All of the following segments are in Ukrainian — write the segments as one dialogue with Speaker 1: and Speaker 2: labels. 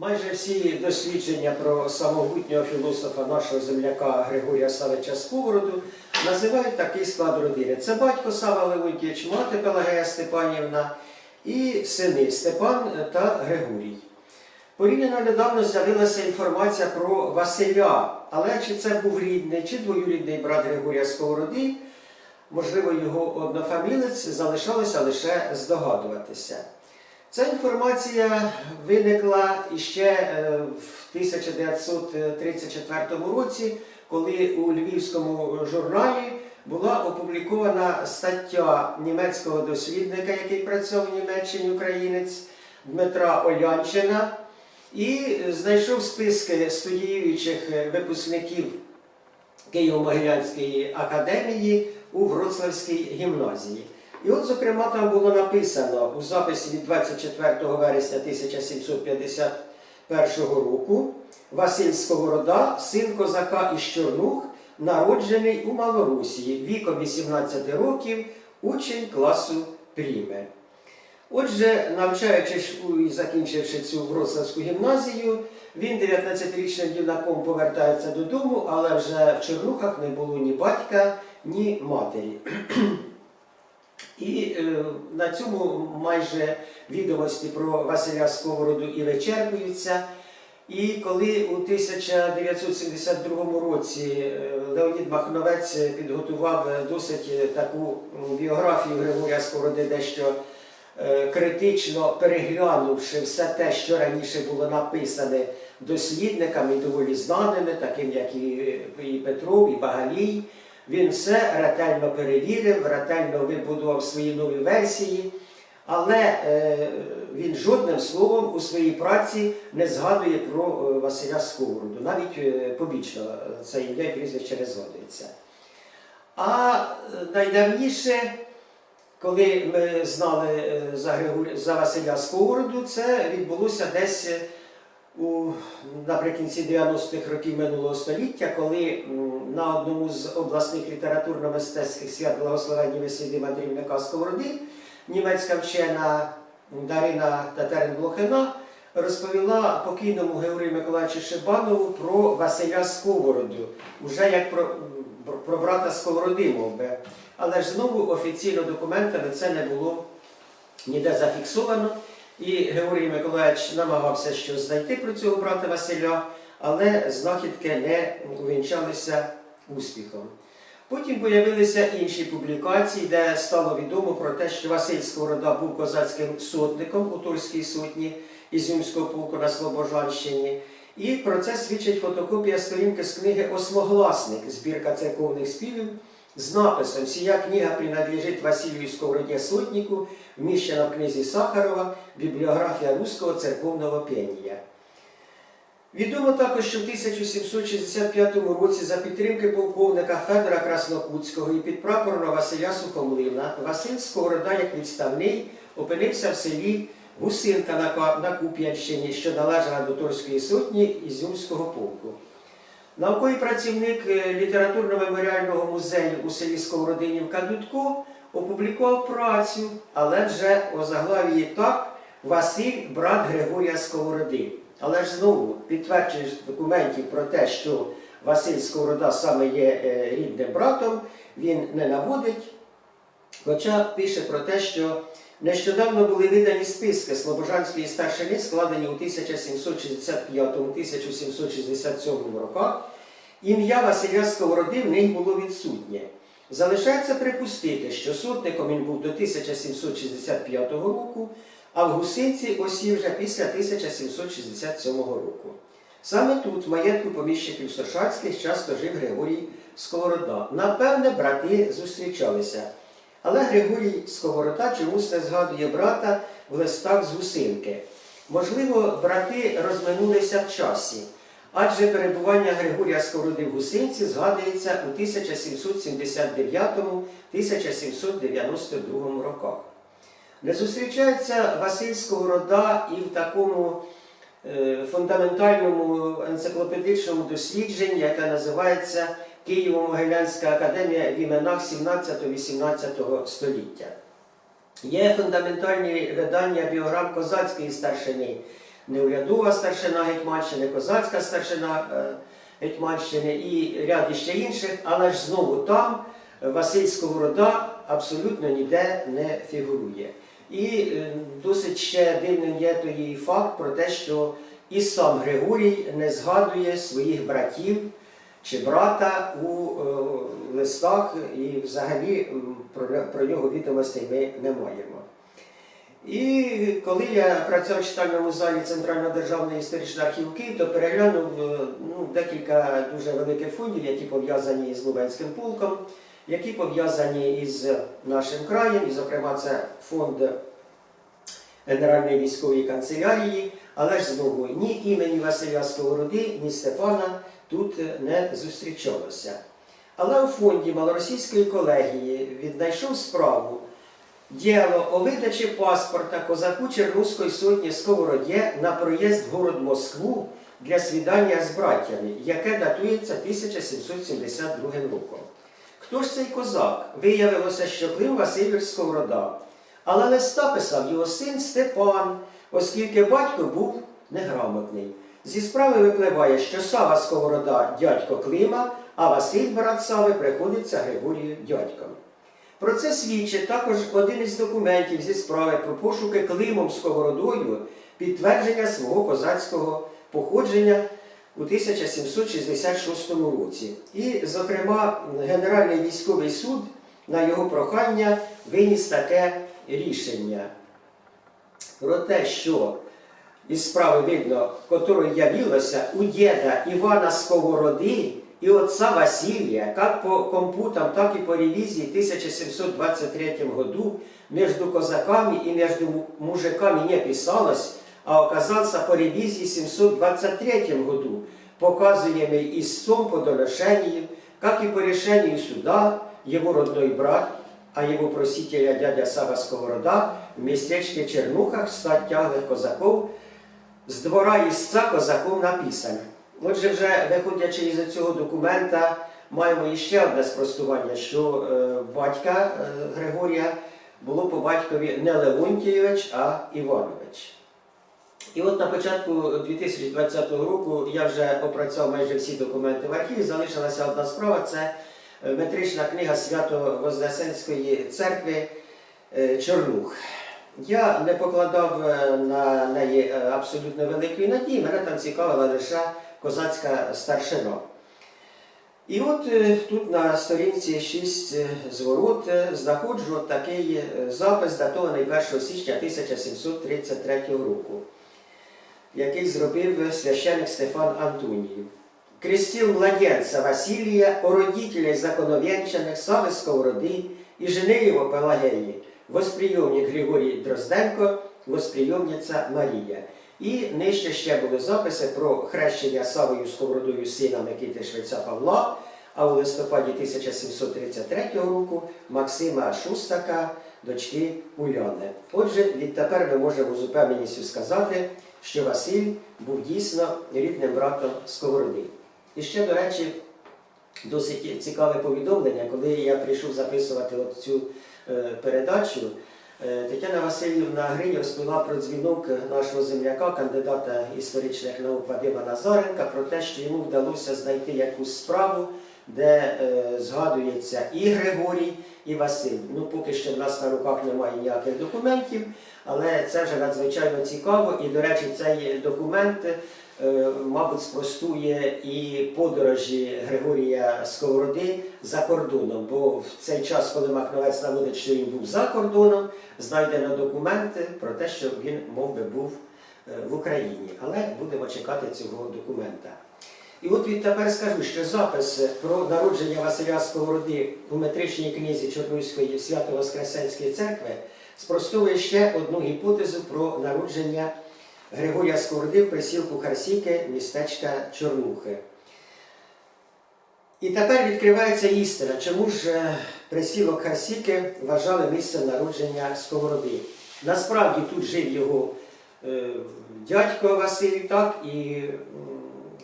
Speaker 1: Майже всі дослідження про самогутнього філософа нашого земляка Григорія Савича Сковороду називають такий склад родини. Це батько Сава Леонтьєвич, мати Пелагея Степанівна і сини Степан та Григорій. Порівняно недавно з'явилася інформація про Василя, але чи це був рідний, чи двоюрідний брат Григорія Сковороди, можливо, його однофамілець, залишалося лише здогадуватися. Ця інформація виникла іще е, в 1934 році, коли у львівському журналі була опублікована стаття німецького дослідника, який працював в Німеччині українець Дмитра Олянчина, і знайшов списки студіюючих випускників Києво-Могилянської академії у Вроцлавській гімназії. І от, зокрема, там було написано у записі від 24 вересня 1751 року Василь Сковорода, син козака із Чорнух, народжений у Малорусії, віком 18 років, учень класу Пріме. Отже, навчаючись і закінчивши цю Вроцлавську гімназію, він 19-річним юнаком повертається додому, але вже в Чернухах не було ні батька, ні матері. І е, на цьому майже відомості про Василя Сковороду і вичерпуються. І коли у 1972 році е, Леонід Махновець підготував досить е, таку біографію Григорія Сковороди, дещо критично переглянувши все те, що раніше було написане дослідниками доволі знаними, таким як і Петров, і Багалій, він все ретельно перевірив, ретельно вибудував свої нові версії, але е, він жодним словом у своїй праці не згадує про е, Василя Сковороду. Навіть е, побічно це ім'я прізвище не згадується. А найдавніше, коли ми знали за, Василя Сковороду, це відбулося десь у наприкінці 90-х років минулого століття, коли на одному з обласних літературно-мистецьких свят благословенні весілля мандрівника Сковороди німецька вчена Дарина Татерин-Блохина розповіла покійному Георгію Миколаївичу Шибанову про Василя Сковороду, уже як про, про брата Сковороди, мов би. Але ж знову офіційно документами це не було ніде зафіксовано. І Георгій Миколаївич намагався щось знайти про цього брата Василя, але знахідки не увінчалися успіхом. Потім з'явилися інші публікації, де стало відомо про те, що Василь Сковорода був козацьким сотником у Турській сотні Ізюмського полку на Слобожанщині. І про це свідчить фотокопія сторінки з книги Осмогласник, збірка церковних співів з написом «Сія книга принадлежить Василію Сковороді Сотнику, вміщена в книзі Сахарова, бібліографія руського церковного пенія. Відомо також, що в 1765 році за підтримки полковника Федора Краснокутського і підпрапорного Василя Сухомлина Василь Сковорода, як відставний, опинився в селі Гусинка на Куп'янщині, що належала до Торської сотні Ізюмського полку. Науковий працівник е, літературно-меморіального музею у селі Сковородинівка Дудко опублікував працю, але вже у заглавії так Василь, брат Григорія Сковороди. Але ж знову підтвердження документів про те, що Василь Сковорода саме є е, рідним братом, він не наводить, хоча пише про те, що нещодавно були видані списки Слобожанської старшини, складені у 1765-1767 роках. Ім'я Василя Сковороди в них було відсутнє. Залишається припустити, що сотником він був до 1765 року, а в Гусинці осів вже після 1767 року. Саме тут, в маєтку поміщиків Сошацьких, часто жив Григорій Сковорода. Напевне, брати зустрічалися. Але Григорій Сковорода чомусь не згадує брата в листах з Гусинки. Можливо, брати розминулися в часі, адже перебування Григорія Сковороди в Гусинці згадується у 1779-1792 роках. Не зустрічається Василь Сковорода і в такому е, фундаментальному енциклопедичному дослідженні, яке називається Києво-Могилянська академія в іменах 17-18 століття. Є фундаментальні видання біограм козацької старшини, неурядова старшина Гетьманщини, козацька старшина е, Гетьманщини і ряд іще інших, але ж знову там Василь Сковорода абсолютно ніде не фігурує. І е, досить ще дивним є той факт про те, що і сам Григорій не згадує своїх братів чи брата у е, листах, і взагалі про, нього відомостей ми не маємо. І коли я працював в читальному залі Центрального державного історичного архіву Київ, то переглянув е, ну, декілька дуже великих фондів, які пов'язані з Лубенським полком, які пов'язані із нашим краєм, і, зокрема, це фонд Генеральної військової канцелярії, але ж знову ні імені Василя Сковороди, ні Степана тут е, не зустрічалося. Але у фонді Малоросійської колегії віднайшов справу діло о видачі паспорта козаку Чернузької сотні Сковороді на проїзд в город Москву для свідання з братями, яке датується 1772 роком. Хто ж цей козак? Виявилося, що Клим Васильович Сковорода. Але листа писав його син Степан, оскільки батько був неграмотний. Зі справи випливає, що Сава Сковорода дядько Клима, а Василь, брат Сави, приходиться Григорію дядьком. Про це свідчить також один із документів зі справи про пошуки Климом Сковородою підтвердження свого козацького походження у 1766 році. І, зокрема, Генеральний військовий суд на його прохання виніс таке рішення про те, що із справи видно, которою явилося у діда Івана Сковороди і отца Василия, как по компутам, так и по ревизии 1723 году между козаками и между мужиками не писалось, а оказался по ревизии 723 году, показуемый истцом по доношению, как и по решению суда, его родной брат, а его просителя дядя Сава Сковорода в местечке Чернухах стать козаков з двора істця козаком написано. Отже, вже виходячи із цього документа, маємо іще одне спростування, що е, батька е, Григорія було по батькові не Леонтійович, а Іванович. І от на початку 2020 року я вже опрацював майже всі документи в архіві. Залишилася одна справа це е, метрична книга Свято-Вознесенської церкви е, Чорнух. Я не покладав е, на неї е, абсолютно великої надії, мене там цікавила лише козацька старшина. І от е, тут на сторінці 6 зворот е, знаходжу от такий е, запис, датований 1 січня 1733 року, який зробив священник Стефан Антоніїв. Крестил младенца Василия, о родителей законовенчаних Савы Сковороды и жены его Пелагеи, восприйомник Григорій Дрозденко, восприйомниця Марія. І нижче ще були записи про хрещення Савою Сковородою сина Микити Швеця Павла, а у листопаді 1733 року Максима Шустака, дочки Уляни. Отже, відтепер ми можемо з упевненістю сказати, що Василь був дійсно рідним братом Сковороди. І ще, до речі, досить цікаве повідомлення, коли я прийшов записувати цю передачу. е, Тетяна Васильівна Гринь розповіла про дзвінок нашого земляка, кандидата історичних наук Вадима Назаренка, про те, що йому вдалося знайти якусь справу, де е, згадується і Григорій, і Василь. Ну, поки що в нас на руках немає ніяких документів, але це вже надзвичайно цікаво. І, до речі, цей документ, е, мабуть, спростує і подорожі Григорія Сковороди за кордоном. Бо в цей час, коли Махновець наводить, що він був за кордоном, знайдено документи про те, що він мов би був е, в Україні. Але будемо чекати цього документа. І от відтепер скажу, що запис про народження Василя Сковороди у метричній книзі Чорнуської Свято-Воскресенської церкви спростовує ще одну гіпотезу про народження Григорія Сковороди в присілку Харсіки, містечка Чорнухи. І тепер відкривається істина, чому ж е, присілок Харсіки вважали місцем народження Сковороди. Насправді тут жив його е, дядько Василь, так, і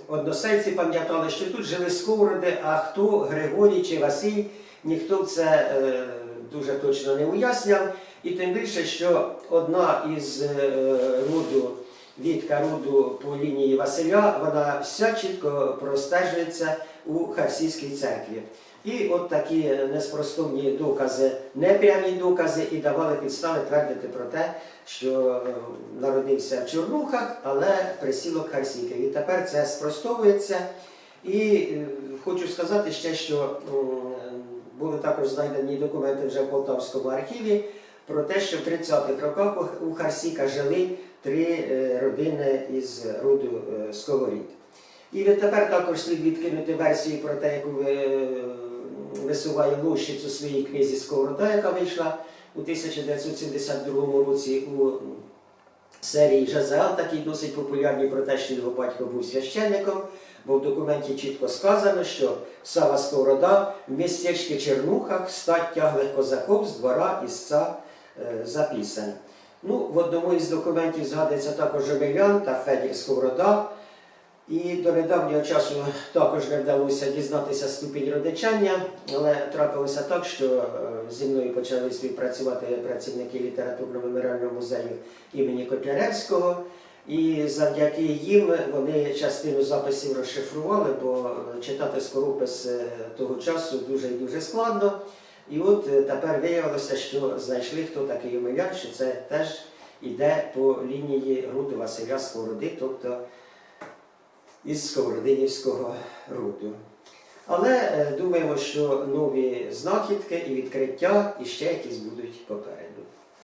Speaker 1: односельці пам'ятали, що тут жили Сковороди, а хто Григорій чи Василь, ніхто це е, дуже точно не уясняв. І тим більше, що одна із роду від Каруду по лінії Василя, вона вся чітко простежується у Харсійській церкві. І от такі неспростовні докази, непрямі докази, і давали підстави твердити про те, що е, народився в Чорнухах, але присілок Харсійки. І тепер це спростовується. І е, хочу сказати ще, що були також знайдені документи вже в Полтавському архіві про те, що в 30-х роках у Харсіка жили три е, родини із роду е, Сковорід. І відтепер також слід відкинути версію про те, яку висуває Лущиць у своїй книзі Сковорода, яка вийшла у 1972 році у серії Жазеал, такий досить популярний про те, що його батько був священником, бо в документі чітко сказано, що Сава Сковорода в містечці Чернухах стать тяглих козаков з двора істца е, записан. Ну, в одному із документів згадується також Омелян та Федір Сковорода. І до недавнього часу також не вдалося дізнатися ступінь родичання, але трапилося так, що е, зі мною почали співпрацювати працівники літературно-меморіального музею імені Котляревського. І завдяки їм вони частину записів розшифрували, бо читати скоропис е, того часу дуже і дуже складно. І от е, тепер виявилося, що знайшли, хто такий Омелян, що це теж йде по лінії роду Василя Сковороди, тобто із Сковородинівського роду. Але е, думаємо, що нові знахідки і відкриття і ще якісь будуть попереду.